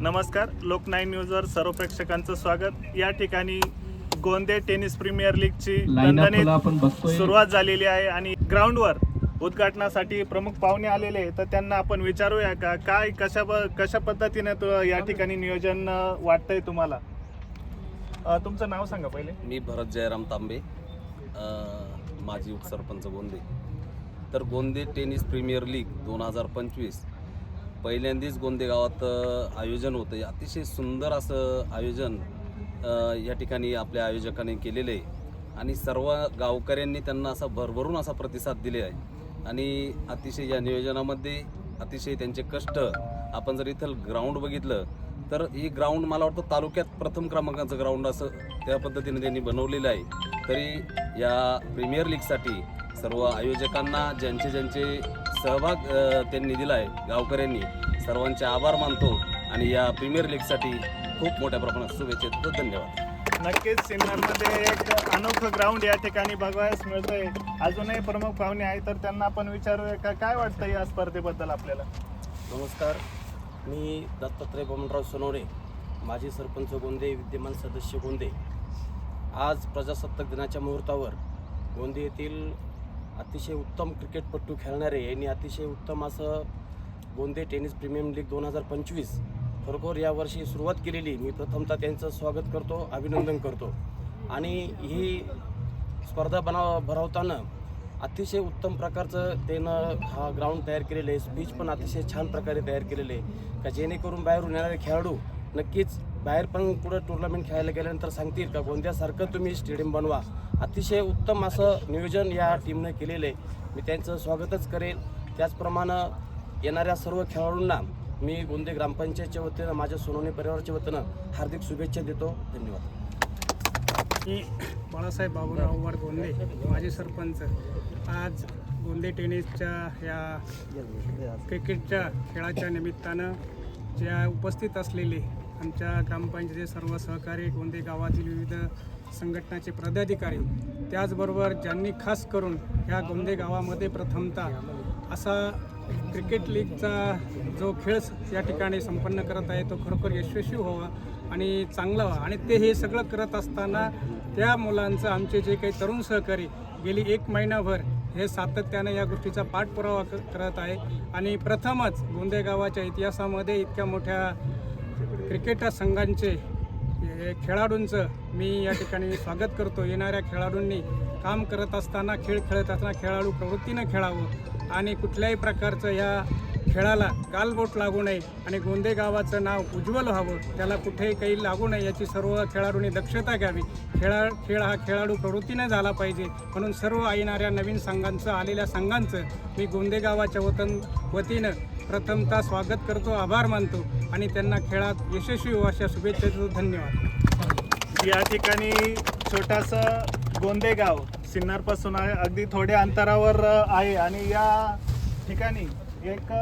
नमस्कार लोक नाईन न्यूजवर सर्व प्रेक्षकांचं स्वागत. या ठिकाणी गोंदे टेनिस प्रीमियर लीगची दणदणीत आपण बघतोय. सुरुवात झालेली आहे आणि ग्राउंडवर उद्घाटनासाठी प्रमुख पाहुणे आलेले. तर त्यांना आपण विचारूया का? काय कशा कशा पद्धतीने तो या ठिकाणी नियोजन वाटतंय तुम्हाला? अं, तुमचं नाव सांगा पहिले. मी भरत जयराम तांबे अ, माजी उपसरपंच गोंदे. तर गोंदे टेनिस प्रीमियर लीग दोन हजार पंचवीस पहिल्यांदाच गोंदेगावात आयोजन होतं. अतिशय सुंदर असं आयोजन या ठिकाणी आपल्या आयोजकांनी केलेलं आहे. आणि सर्व गावकऱ्यांनी त्यांना असा भरभरून असा प्रतिसाद दिले आहे. आणि अतिशय या नियोजनामध्ये अतिशय त्यांचे कष्ट आपण जर इथं ग्राउंड बघितलं तर ही ग्राउंड मला वाटतं तालुक्यात प्रथम क्रमांकाचं ग्राउंड असं त्या पद्धतीने त्यांनी बनवलेलं आहे. तरी या प्रीमियर लीगसाठी सर्व आयोजकांना ज्यांचे ज्यांचे सहभाग त्यांनी दिला आहे गावकऱ्यांनी. सर्वांचे आभार मानतो आणि या प्रीमियर लीगसाठी खूप मोठ्या प्रमाणात शुभेच्छा देतो. धन्यवाद. नक्कीच सिन्नरमध्ये एक अनोखं ग्राउंड या ठिकाणी बघायला मिळतंय. अजूनही प्रमुख पाहुणे आहे तर त्यांना आपण विचारूया का काय वाटतं या स्पर्धेबद्दल आपल्याला? नमस्कार. मी दत्तात्रय बमनराव सोनवणे माजी सरपंच गोंदे विद्यमान सदस्य गोंदे. आज प्रजासत्ताक दिनाच्या मुहूर्तावर गोंदे येथील अतिशय उत्तम क्रिकेटपटू खेळणारे यांनी अतिशय उत्तम असं गोंदे टेनिस प्रीमियम लीग दोन हजार पंचवीस खरोखर यावर्षी सुरुवात केलेली. मी प्रथमतः त्यांचं स्वागत करतो अभिनंदन करतो. आणि ही स्पर्धा बनाव भरवताना अतिशय उत्तम प्रकारचं त्यानं हा ग्राउंड तयार केलेलं आहे. स्पीच पण अतिशय छान प्रकारे तयार केलेलं आहे. का जेणेकरून बाहेरून येणारे खेळाडू नक्कीच बाहेर पण पुढं टुर्नामेंट खेळायला गेल्यानंतर सांगतील का कोणत्यासारखं तुम्ही स्टेडियम बनवा. अतिशय उत्तम असं नियोजन या टीमनं केलेलं आहे. मी त्यांचं स्वागतच करेल. त्याचप्रमाणे येणाऱ्या सर्व खेळाडूंना मी गोंदे ग्रामपंचायतच्या वतीनं माझ्या सोनवणी परिवाराच्या वतीनं हार्दिक शुभेच्छा देतो. धन्यवाद. मी बाळासाहेब बाबूराव वाड गोंदे माजी सरपंच आज गोंदे टेनिसच्या या क्रिकेटच्या खेळाच्या निमित्तानं ज्या उपस्थित असलेले आमच्या ग्रामपंचायतीचे सर्व सहकारी गोंदे गावातील विविध संघटनाचे पदाधिकारी त्याचबरोबर ज्यांनी खास करून ह्या गोंदे गावामध्ये प्रथमतः असा क्रिकेट लीगचा जो खेळ या ठिकाणी संपन्न करत आहे तो खरोखर यशस्वी व्हावा आणि चांगला व्हावा. आणि ते हे सगळं करत असताना त्या मुलांचं आमचे जे काही तरुण सहकारी गेली एक महिनाभर हे सातत्यानं या गोष्टीचा पाठपुरावा क- करत आहे. आणि प्रथमच गोंदे गावाच्या इतिहासामध्ये इतक्या मोठ्या क्रिकेट संघांचे खेळाडूंचं मी या ठिकाणी स्वागत करतो. येणाऱ्या खेळाडूंनी काम करत असताना खेळ खेळत असताना खेळाडू प्रवृत्तीनं खेळावं आणि कुठल्याही प्रकारचं या खेळाला गालबोट लागू नये आणि गोंदे गावाचं नाव उज्ज्वल व्हावं त्याला कुठेही काही लागू नये याची सर्व खेळाडूंनी दक्षता घ्यावी. खेळा खेळ हा खेळाडू प्रवृत्तीने झाला पाहिजे. म्हणून सर्व येणाऱ्या नवीन संघांचं आलेल्या संघांचं मी गोंदे गावाच्या वतन वतीनं प्रथमतः स्वागत करतो आभार मानतो आणि त्यांना खेळात यशस्वी अशा शुभेच्छा देतो. धन्यवाद. या ठिकाणी छोटासा गोंदेगाव सिन्नरपासून आहे. अगदी थोड्या अंतरावर आहे. आणि या ठिकाणी एक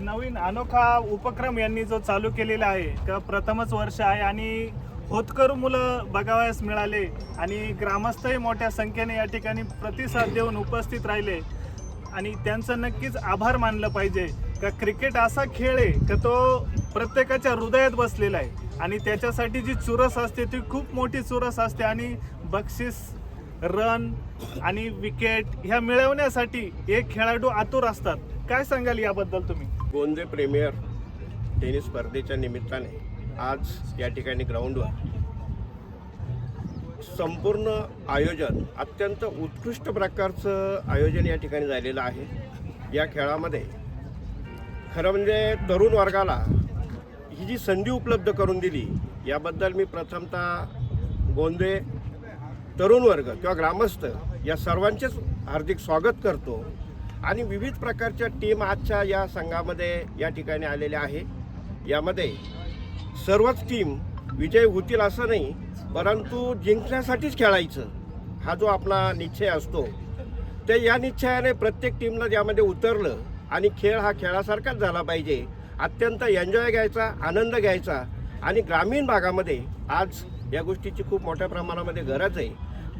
नवीन अनोखा उपक्रम यांनी जो चालू केलेला आहे का प्रथमच वर्ष आहे. आणि होतकरू मुलं बघावयास मिळाले आणि ग्रामस्थही मोठ्या संख्येने या ठिकाणी प्रतिसाद देऊन उपस्थित राहिले. आणि त्यांचं नक्कीच आभार मानलं पाहिजे. का क्रिकेट असा खेळ आहे का तो प्रत्येकाच्या हृदयात बसलेला आहे. आणि त्याच्यासाठी जी चुरस असते ती खूप मोठी चुरस असते. आणि बक्षीस रन आणि विकेट ह्या मिळवण्यासाठी एक खेळाडू आतुर असतात. काय सांगाल याबद्दल तुम्ही? गोंदे प्रीमियर टेनिस स्पर्धेच्या निमित्ताने आज या ठिकाणी ग्राउंडवर संपूर्ण आयोजन अत्यंत उत्कृष्ट प्रकारचं आयोजन या ठिकाणी झालेलं आहे. या खेळामध्ये खरं म्हणजे तरुण वर्गाला ही जी संधी उपलब्ध करून दिली याबद्दल मी प्रथमतः गोंदे तरुण वर्ग किंवा ग्रामस्थ या सर्वांचेच हार्दिक स्वागत करतो. आणि विविध प्रकारच्या टीम आजच्या या संघामध्ये या ठिकाणी आलेल्या आहे. यामध्ये सर्वच टीम विजय होतील असं नाही परंतु जिंकण्यासाठीच खेळायचं हा जो आपला निश्चय असतो ते या निश्चयाने प्रत्येक टीमनं यामध्ये उतरलं. आणि खेळ हा खेळासारखाच झाला पाहिजे. अत्यंत एन्जॉय घ्यायचा आनंद घ्यायचा. आणि ग्रामीण भागामध्ये आज या गोष्टीची खूप मोठ्या प्रमाणामध्ये गरज आहे.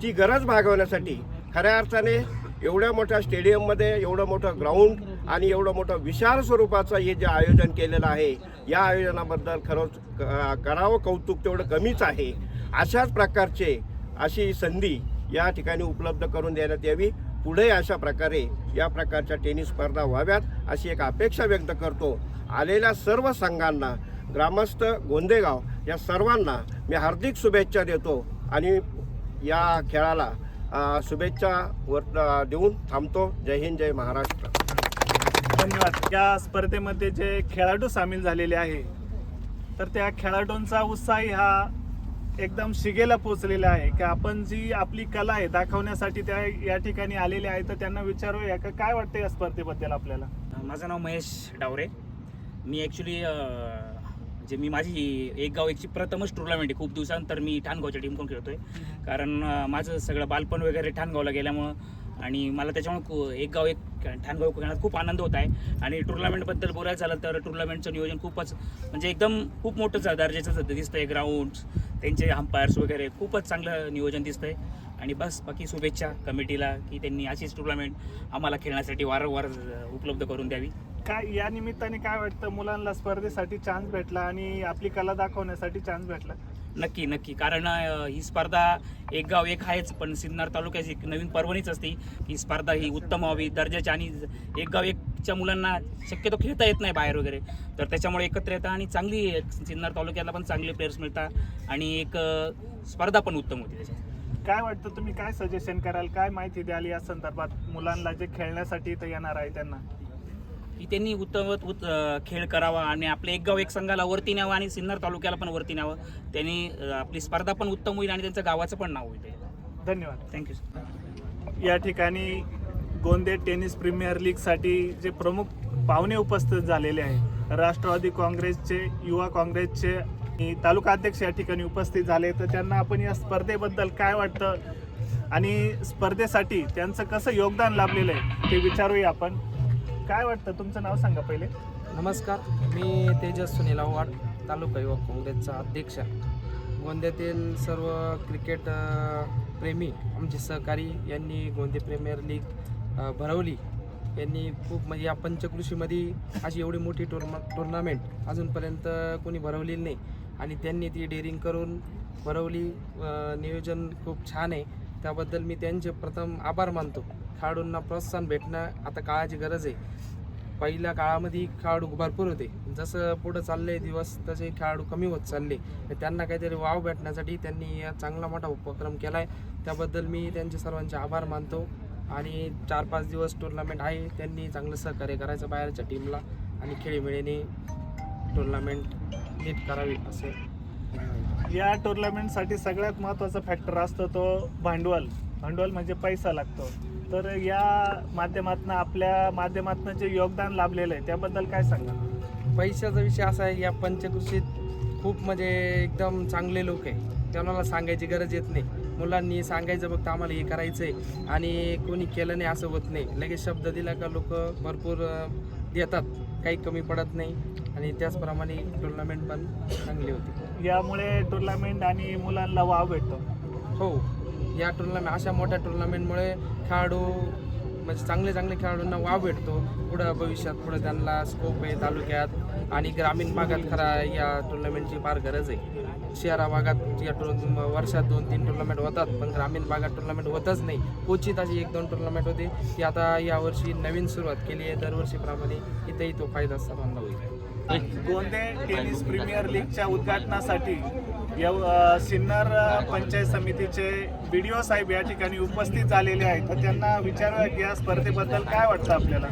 ती गरज भागवण्यासाठी खऱ्या अर्थाने एवढ्या मोठ्या स्टेडियममध्ये एवढं मोठं ग्राउंड आणि एवढं मोठं विशाल स्वरूपाचं हे जे आयोजन केलेलं आहे या आयोजनाबद्दल खरंच क- करावं कौतुक तेवढं कमीच आहे. अशाच प्रकारचे अशी संधी या ठिकाणी उपलब्ध करून देण्यात यावी. पुढे अशा प्रकारे या प्रकारच्या टेनिस स्पर्धा व्हाव्यात अशी एक अपेक्षा व्यक्त करतो. आलेल्या सर्व संघांना ग्रामस्थ गोंदेगाव या सर्वांना मी हार्दिक शुभेच्छा देतो आणि या खेळाला शुभेच्छा वर देऊन थांबतो. जय हिंद जय महाराष्ट्र. धन्यवाद. या स्पर्धेमध्ये जे खेळाडू सामील झालेले आहे तर त्या खेळाडूंचा उत्साही हा एकदम शिगेला पोचलेला आहे की आपण जी आपली कला आहे दाखवण्यासाठी त्या या ठिकाणी आलेले आहे तर त्यांना विचारूया का? काय वाटतं या स्पर्धेबद्दल आपल्याला? माझं नाव महेश डावरे. मी ॲक्च्युली जे मी माझी एक गाव एकची प्रथमच टुर्नामेंट आहे. खूप दिवसानंतर मी ठाणगावच्या टीमकडून खेळतोय. कारण माझं सगळं बालपण वगैरे ठाणगावला गेल्यामुळं आणि मला त्याच्यामुळे एक गाव एक ठाणगाव खेळण्यात खूप आनंद होत आहे. आणि टुर्नामेंटबद्दल बोलायचं झालं तर टुर्नामेंटचं नियोजन खूपच म्हणजे एकदम खूप मोठं दर्जाचं सध्या दिसतंय. ग्राउंड त्यांचे अंपायर्स वगैरे खूपच चांगलं नियोजन दिसतंय. आणि बस बाकी शुभेच्छा कमिटीला की त्यांनी अशीच टुर्नामेंट आम्हाला खेळण्यासाठी वारंवार उपलब्ध करून द्यावी. काय या निमित्ताने काय वाटतं मुलांना स्पर्धेसाठी चान्स भेटला आणि आपली कला दाखवण्यासाठी चान्स भेटला? नक्की नक्की. कारण ही स्पर्धा एक गाव एक आहेच पण सिन्नर तालुक्याची एक नवीन पर्वणीच असते. ही स्पर्धा ही उत्तम व्हावी दर्जाची आणि एक गाव एकच्या मुलांना शक्यतो खेळता येत नाही बाहेर वगैरे. तर त्याच्यामुळे एकत्र येतात आणि चांगली सिन्नर तालुक्याला पण चांगले प्लेयर्स मिळतात आणि एक स्पर्धा पण उत्तम होती त्याच्यात. काय वाटतं तुम्ही काय सजेशन कराल? काय माहिती द्याल या संदर्भात? मुलांना जे खेळण्यासाठी इथं येणार आहे त्यांना. की त्यांनी उत्तम उत खेळ करावा आणि आपल्या एक गाव एक संघाला वरती न्यावं आणि सिन्नर तालुक्याला पण वरती न्यावं. त्यांनी आपली स्पर्धा पण उत्तम होईल आणि त्यांचं गावाचं पण नाव होईल. धन्यवाद. थँक्यू या ठिकाणी गोंदे टेनिस प्रीमियर लीगसाठी जे प्रमुख पाहुणे उपस्थित झालेले आहे राष्ट्रवादी काँग्रेसचे युवा काँग्रेसचे तालुका अध्यक्ष या ठिकाणी उपस्थित झाले. तर त्यांना आपण या स्पर्धेबद्दल काय वाटतं आणि स्पर्धेसाठी त्यांचं कसं योगदान लाभलेलं आहे ते विचारूया आपण. काय वाटतं? तुमचं नाव सांगा पहिले. नमस्कार मी तेजस सुनील आव्हाड तालुका युवक काँग्रेसचा अध्यक्ष गोंद्यातील सर्व क्रिकेट प्रेमी आमचे सहकारी यांनी गोंदे प्रीमियर लीग भरवली. यांनी खूप म्हणजे या पंचकृषीमध्ये अशी एवढी मोठी टुर्मा टुर्नामेंट अजूनपर्यंत कोणी भरवलेली नाही. आणि त्यांनी ती डेअरिंग करून भरवली. नियोजन खूप छान आहे. त्याबद्दल मी त्यांचे प्रथम आभार मानतो. खेळाडूंना प्रोत्साहन भेटणं आता काळाची गरज आहे. पहिल्या काळामध्ये खेळाडू भरपूर होते. जसं पुढं चालले दिवस तसे खेळाडू कमी होत चालले. त्यांना काहीतरी वाव भेटण्यासाठी त्यांनी चांगला मोठा उपक्रम केला आहे त्याबद्दल मी त्यांचे सर्वांचे आभार मानतो. आणि चार पाच दिवस टुर्नामेंट आहे. त्यांनी चांगलं सहकार्य करायचं बाहेरच्या टीमला आणि खेळीमेळीने टुर्नामेंट नीट करावी असे. या टुर्नामेंटसाठी सगळ्यात महत्त्वाचा फॅक्टर असतो तो भांडवल. भांडवल म्हणजे पैसा लागतो. तर या माध्यमातून आपल्या माध्यमातून जे योगदान लाभलेलं आहे त्याबद्दल काय सांगा पैशाचा विषय असा आहे या पंचकृषीत खूप म्हणजे एकदम चांगले लोक आहे. त्यांना सांगायची गरज येत नाही. मुलांनी सांगायचं फक्त आम्हाला हे करायचं आहे आणि कोणी केलं नाही असं होत नाही. लगेच शब्द दिला का लोक भरपूर देतात. काही कमी पडत नाही आणि त्याचप्रमाणे टुर्नामेंट पण चांगली होती. यामुळे टुर्नामेंट आणि मुलांना वाव भेटतो. हो. या टुर्नामेंट अशा मोठ्या टुर्नामेंटमुळे खेळाडू म्हणजे चांगले चांगले खेळाडूंना वाव भेटतो. पुढं भविष्यात पुढं त्यांना स्कोप आहे तालुक्यात. आणि ग्रामीण भागात खरा या टुर्नामेंटची फार गरज आहे. शहरा भागात या टुर वर्षात दोन तीन टुर्नामेंट होतात पण ग्रामीण भागात टुर्नामेंट होतच नाही. क्वचित अशी एक दोन टुर्नामेंट होते. ती आता यावर्षी नवीन सुरुवात केली आहे. दरवर्षीप्रमाणे इथेही तो फायदा सर्वांना गोंदे टेनिस प्रीमियर लीगच्या उद्घाटनासाठी यव- सिन्नर पंचायत समितीचे बी डी ओ साहेब या ठिकाणी उपस्थित झालेले आहेत. तर त्यांना विचारूया की या स्पर्धेबद्दल काय वाटतं आपल्याला?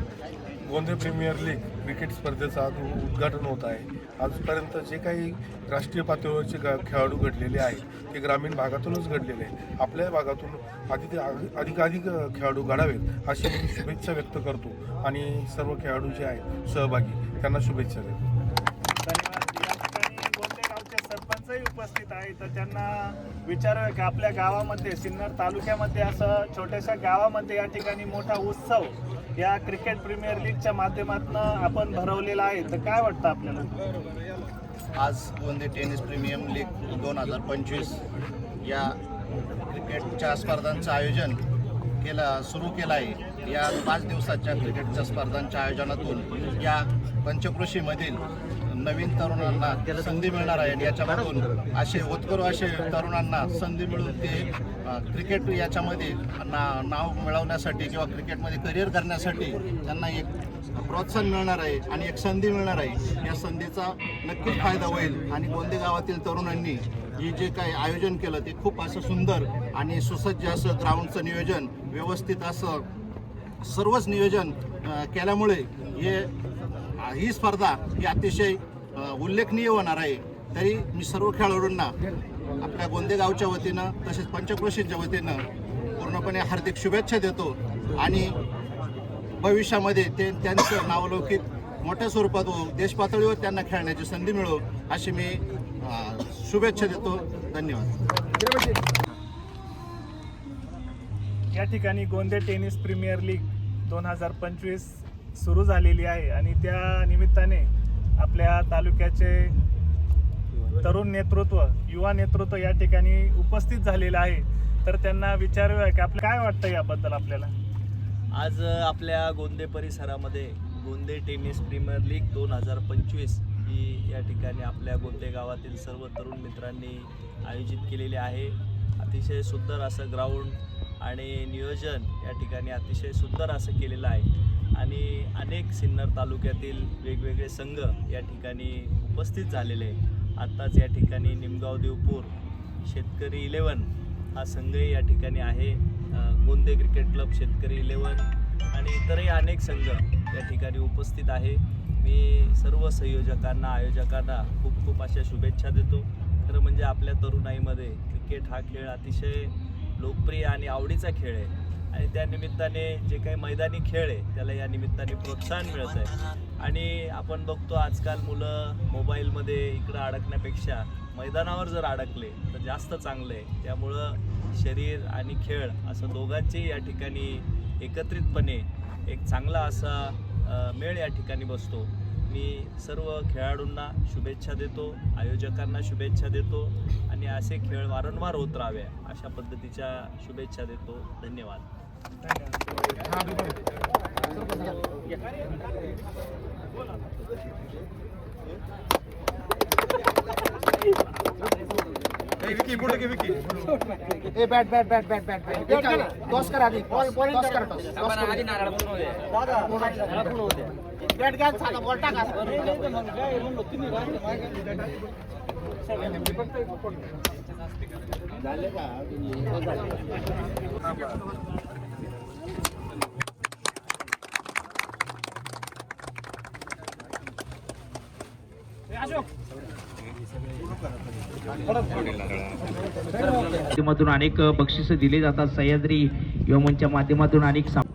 गोंदे प्रीमियर लीग क्रिकेट स्पर्धेचं आज उद्घाटन होत आहे? आजपर्यंत जे काही राष्ट्रीय पातळीवरचे गा- खेळाडू घडलेले आहेत ते ग्रामीण भागातूनच घडलेले आहेत. आपल्या भागातून अधिक अधिकाधिक खेळाडू घडावेत अशी मी शुभेच्छा व्यक्त करतो. आणि सर्व खेळाडू जे आहेत सहभागी. त्यांना शुभेच्छा देतो. धन्यवाद. या ठिकाणी गोंदे गावचे सरपंचही उपस्थित आहेत. तर त्यांना विचारूया की आपल्या गावामध्ये सिन्नर तालुक्यामध्ये असं छोट्याशा गावामध्ये या ठिकाणी मोठा उत्सव या क्रिकेट प्रीमियर लीगच्या माध्यमातून आपण भरवलेला आहे. तर काय वाटतं आपल्याला? आज गोंदे टेनिस प्रीमियम लीग दोन हजार पंचवीस या क्रिकेटच्या स्पर्धांचं आयोजन केलं सुरू केलं आहे. या पाच दिवसाच्या क्रिकेटच्या स्पर्धांच्या आयोजनातून या पंचकृषीमधील नवीन तरुणांना संधी मिळणार आहे याच्यामधून असे होतकरू असे तरुणांना संधी मिळून ते क्रिकेट याच्यामध्ये ना नाव मिळवण्यासाठी किंवा क्रिकेटमध्ये करिअर करण्यासाठी त्यांना एक प्रोत्साहन मिळणार आहे आणि एक संधी मिळणार आहे. या संधीचा नक्कीच फायदा होईल. आणि गोंदे गावातील तरुणांनी हे जे काही आयोजन केलं ते खूप असं सुंदर आणि सुसज्ज असं ग्राउंडचं नियोजन व्यवस्थित असं सर्वच नियोजन केल्यामुळे हे ही स्पर्धा ही अतिशय उल्लेखनीय होणार आहे. तरी मी सर्व खेळाडूंना आपल्या गोंदेगावच्या वतीनं तसेच पंचक्रोशीच्या वतीनं पूर्णपणे हार्दिक शुभेच्छा देतो आणि भविष्यामध्ये ते त्यांचं नावलौकिक मोठ्या स्वरूपात हो देशपातळीवर त्यांना खेळण्याची संधी मिळो अशी मी शुभेच्छा देतो. धन्यवाद. या ठिकाणी गोंदे टेनिस प्रीमियर लीग दोन हजार पंचवीस सुरू झालेली आहे आणि त्या निमित्ताने आपल्या तालुक्याचे तरुण नेतृत्व युवा नेतृत्व या ठिकाणी उपस्थित झालेलं आहे. तर त्यांना विचारूया की आपलं काय वाटतं याबद्दल आपल्याला? आज आपल्या गोंदे परिसरामध्ये गोंदे टेनिस प्रीमियर लीग दोन हजार पंचवीस ही या ठिकाणी आपल्या गोंदे गावातील सर्व तरुण मित्रांनी आयोजित केलेली आहे. अतिशय सुंदर असं ग्राउंड आणि नियोजन या ठिकाणी अतिशय सुंदर असं केलेलं आहे. आणि अनेक सिन्नर तालुक्यातील वेगवेगळे संघ या ठिकाणी उपस्थित झालेले आहे. आत्ताच या ठिकाणी निमगाव देवपूर शेतकरी इलेवन हा संघही या ठिकाणी आहे. गोंदे क्रिकेट क्लब शेतकरी इलेवन आणि इतरही अनेक संघ या ठिकाणी उपस्थित आहे. मी सर्व संयोजकांना आयोजकांना खूप खूप अशा शुभेच्छा देतो. खरं म्हणजे आपल्या तरुणाईमध्ये क्रिकेट हा खेळ अतिशय लोकप्रिय आणि आवडीचा खेळ आहे. आणि त्या निमित्ताने जे काही मैदानी खेळ आहे त्याला या निमित्ताने प्रोत्साहन मिळत आहे. आणि आपण बघतो आजकाल मुलं मोबाईलमध्ये इकडं अडकण्यापेक्षा मैदानावर जर अडकले तर जास्त चांगलं आहे. त्यामुळं शरीर आणि खेळ असं दोघांचेही या ठिकाणी एकत्रितपणे एक चांगला असा मेळ या ठिकाणी बसतो. मी सर्व खेळाडूंना शुभेच्छा देतो आयोजकांना शुभेच्छा देतो आणि असे खेळ वारंवार होत राहावे अशा पद्धतीच्या शुभेच्छा देतो. धन्यवाद. ए bat bat bat bat bat bat toss करा। दी बॉल बॉल टॉस करा टॉस टॉस करा। दी नारळ पूर्ण होते दादा नारळ पूर्ण होते बैट घ्या साधा बॉल टाका झाले का माध्यमातून अनेक बक्षिसं दिले जातात. सह्याद्री युवमनच्या माध्यमातून अनेक साम-